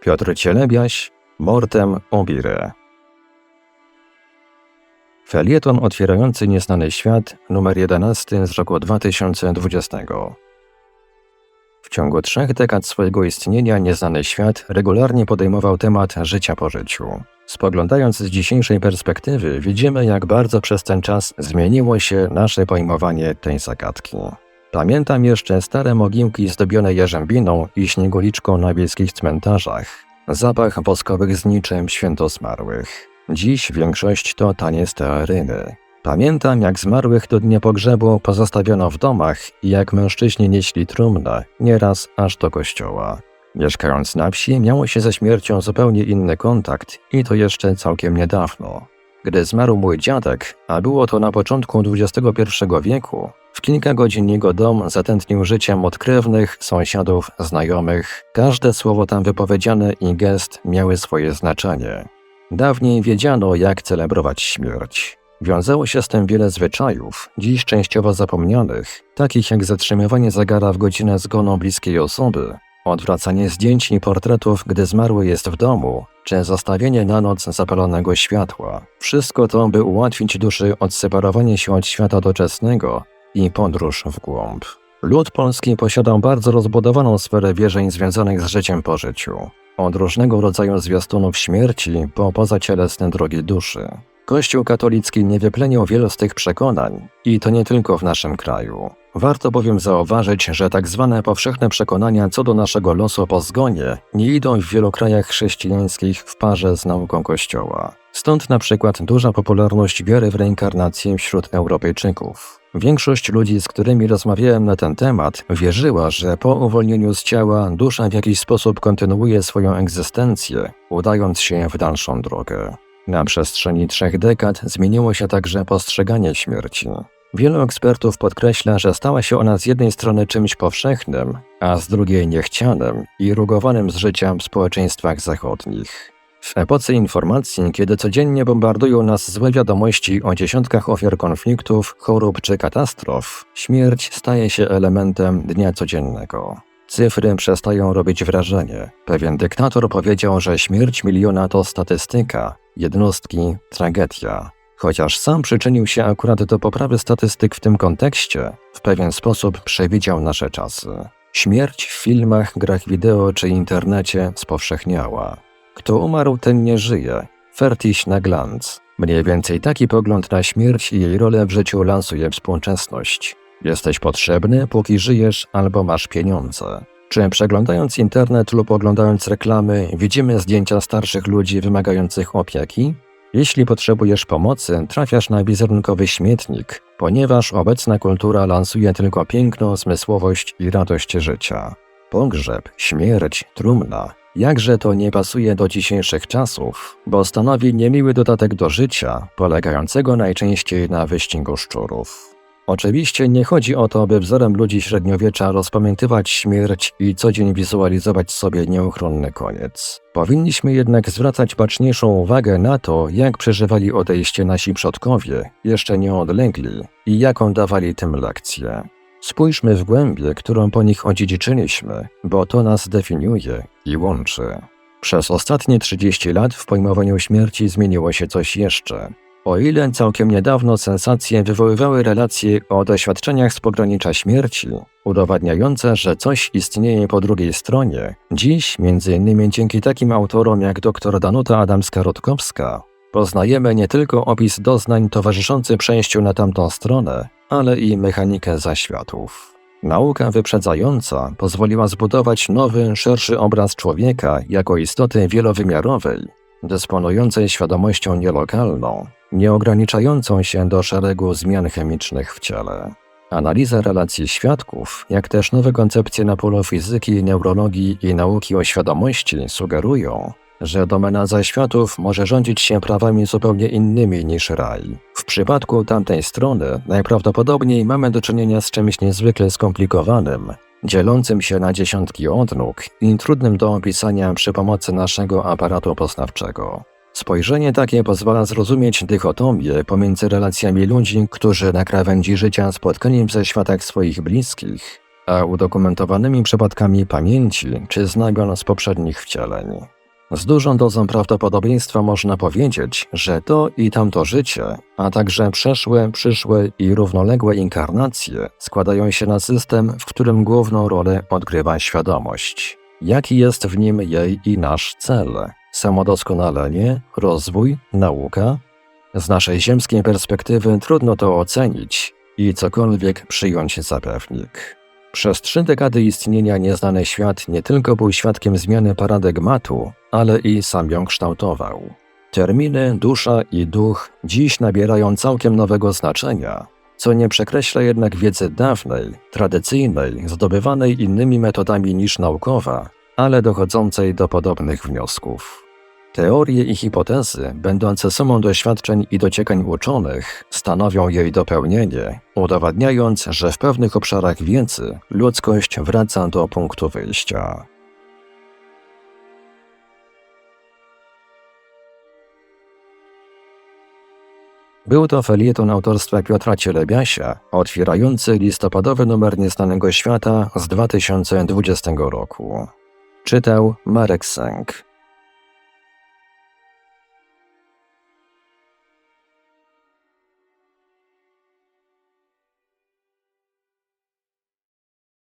Piotr Cielebiaś, Mortem Obire. Felieton otwierający nieznany świat, numer 11 z roku 2020. W ciągu trzech dekad swojego istnienia Nieznany Świat regularnie podejmował temat życia po życiu. Spoglądając z dzisiejszej perspektywy, widzimy, jak bardzo przez ten czas zmieniło się nasze pojmowanie tej zagadki. Pamiętam jeszcze stare mogiłki zdobione jarzębiną i śnieguliczką na wiejskich cmentarzach, zapach woskowych zniczem święto zmarłych. Dziś większość to tanie stearyny. Pamiętam, jak zmarłych do dnia pogrzebu pozostawiono w domach i jak mężczyźni nieśli trumnę, nieraz aż do kościoła. Mieszkając na wsi, miało się ze śmiercią zupełnie inny kontakt i to jeszcze całkiem niedawno. Gdy zmarł mój dziadek, a było to na początku XXI wieku, w kilka godzin jego dom zatętnił życiem od krewnych, sąsiadów, znajomych. Każde słowo tam wypowiedziane i gest miały swoje znaczenie. Dawniej wiedziano, jak celebrować śmierć. Wiązało się z tym wiele zwyczajów, dziś częściowo zapomnianych, takich jak zatrzymywanie zegara w godzinę zgonu bliskiej osoby, odwracanie zdjęć i portretów, gdy zmarły jest w domu, czy zostawienie na noc zapalonego światła. Wszystko to, by ułatwić duszy odseparowanie się od świata doczesnego i podróż w głąb. Lud polski posiadał bardzo rozbudowaną sferę wierzeń związanych z życiem po życiu. Od różnego rodzaju zwiastunów śmierci po pozacielesne drogi duszy. Kościół katolicki nie wyplenił wielu z tych przekonań i to nie tylko w naszym kraju. Warto bowiem zauważyć, że tak zwane powszechne przekonania co do naszego losu po zgonie nie idą w wielu krajach chrześcijańskich w parze z nauką Kościoła. Stąd na przykład duża popularność wiary w reinkarnację wśród Europejczyków. Większość ludzi, z którymi rozmawiałem na ten temat, wierzyła, że po uwolnieniu z ciała dusza w jakiś sposób kontynuuje swoją egzystencję, udając się w dalszą drogę. Na przestrzeni trzech dekad zmieniło się także postrzeganie śmierci. Wielu ekspertów podkreśla, że stała się ona z jednej strony czymś powszechnym, a z drugiej niechcianym i rugowanym z życia w społeczeństwach zachodnich. W epoce informacji, kiedy codziennie bombardują nas złe wiadomości o dziesiątkach ofiar konfliktów, chorób czy katastrof, śmierć staje się elementem dnia codziennego. Cyfry przestają robić wrażenie. Pewien dyktator powiedział, że śmierć miliona to statystyka, jednostki tragedia. Chociaż sam przyczynił się akurat do poprawy statystyk w tym kontekście, w pewien sposób przewidział nasze czasy. Śmierć w filmach, grach wideo czy internecie spowszechniała. Kto umarł, ten nie żyje. Fertiś na glanc. Mniej więcej taki pogląd na śmierć i jej rolę w życiu lansuje współczesność. Jesteś potrzebny, póki żyjesz albo masz pieniądze. Czy przeglądając internet lub oglądając reklamy, widzimy zdjęcia starszych ludzi wymagających opieki? Jeśli potrzebujesz pomocy, trafiasz na wizerunkowy śmietnik, ponieważ obecna kultura lansuje tylko piękno, zmysłowość i radość życia. Pogrzeb, śmierć, trumna. Jakże to nie pasuje do dzisiejszych czasów, bo stanowi niemiły dodatek do życia, polegającego najczęściej na wyścigu szczurów. Oczywiście nie chodzi o to, by wzorem ludzi średniowiecza rozpamiętywać śmierć i co dzień wizualizować sobie nieuchronny koniec. Powinniśmy jednak zwracać baczniejszą uwagę na to, jak przeżywali odejście nasi przodkowie, jeszcze nieodlegli, i jaką dawali tym lekcję. Spójrzmy w głębię, którą po nich odziedziczyliśmy, bo to nas definiuje i łączy. Przez ostatnie 30 lat w pojmowaniu śmierci zmieniło się coś jeszcze. O ile całkiem niedawno sensacje wywoływały relacje o doświadczeniach z pogranicza śmierci, udowadniające, że coś istnieje po drugiej stronie, dziś, m.in. dzięki takim autorom jak dr Danuta Adamska-Rutkowska, poznajemy nie tylko opis doznań towarzyszący przejściu na tamtą stronę, ale i mechanikę zaświatów. Nauka wyprzedzająca pozwoliła zbudować nowy, szerszy obraz człowieka jako istoty wielowymiarowej, dysponującej świadomością nielokalną, nie ograniczającą się do szeregu zmian chemicznych w ciele. Analiza relacji świadków, jak też nowe koncepcje na polu fizyki, neurologii i nauki o świadomości sugerują, że domena zaświatów może rządzić się prawami zupełnie innymi niż raj. W przypadku tamtej strony najprawdopodobniej mamy do czynienia z czymś niezwykle skomplikowanym, dzielącym się na dziesiątki odnóg i trudnym do opisania przy pomocy naszego aparatu poznawczego. Spojrzenie takie pozwala zrozumieć dychotomię pomiędzy relacjami ludzi, którzy na krawędzi życia spotkani w zeświatach swoich bliskich, a udokumentowanymi przypadkami pamięci czy znamion z poprzednich wcieleń. Z dużą dozą prawdopodobieństwa można powiedzieć, że to i tamto życie, a także przeszłe, przyszłe i równoległe inkarnacje składają się na system, w którym główną rolę odgrywa świadomość. Jaki jest w nim jej i nasz cel? Samodoskonalenie, rozwój, nauka? Z naszej ziemskiej perspektywy trudno to ocenić i cokolwiek przyjąć za pewnik. Przez trzy dekady istnienia nieznany świat nie tylko był świadkiem zmiany paradygmatu, ale i sam ją kształtował. Terminy dusza i duch dziś nabierają całkiem nowego znaczenia, co nie przekreśla jednak wiedzy dawnej, tradycyjnej, zdobywanej innymi metodami niż naukowa, ale dochodzącej do podobnych wniosków. Teorie i hipotezy, będące sumą doświadczeń i dociekań uczonych, stanowią jej dopełnienie, udowadniając, że w pewnych obszarach wiedzy ludzkość wraca do punktu wyjścia. Był to felieton autorstwa Piotra Cielebiasia, otwierający listopadowy numer Nieznanego Świata z 2020 roku. Czytał Marek Sęk.